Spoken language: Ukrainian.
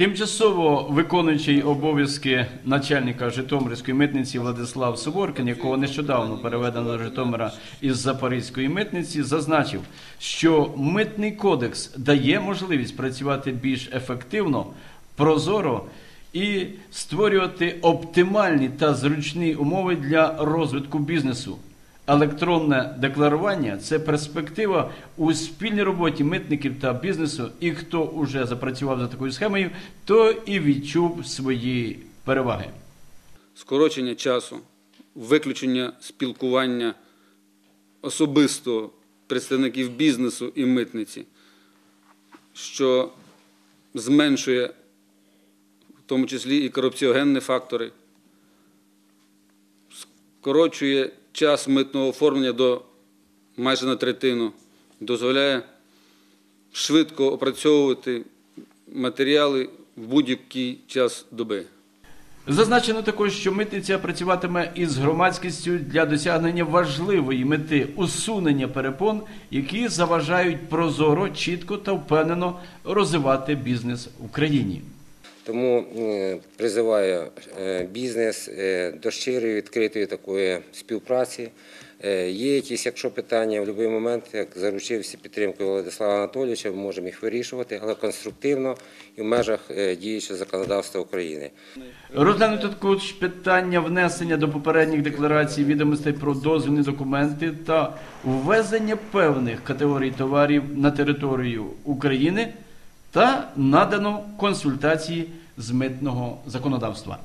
Тимчасово виконуючий обов'язки начальника Житомирської митниці Владислав Суворкин, якого нещодавно переведено до Житомира із Запорізької митниці, зазначив, що митний кодекс дає можливість працювати більш ефективно, прозоро і створювати оптимальні та зручні умови для розвитку бізнесу. Електронне декларування це перспектива у спільній роботі митників та бізнесу. І хто вже запрацював за такою схемою, то і відчув свої переваги. скорочення часу, виключення спілкування особисто представників бізнесу і митниці, що зменшує в тому числі і корупціогенні фактори, скорочує час митного оформлення до майже на третину, дозволяє швидко опрацьовувати матеріали в будь-який час доби. Зазначено також, що митниця працюватиме із громадськістю для досягнення важливої мети усунення перепон, які заважають прозоро, чітко та впевнено розвивати бізнес в Україні. Тому е, призиваю е, бізнес е, до щирої відкритої такої співпраці. Є якісь, якщо питання в будь-який момент, як заручився підтримкою Владислава Анатолійовича, ми можемо їх вирішувати, але конструктивно і в межах діючого законодавства України. Розглянути також питання внесення до попередніх декларацій відомостей про дозвільні документи та ввезення певних категорій товарів на територію України та надано консультації з митного законодавства.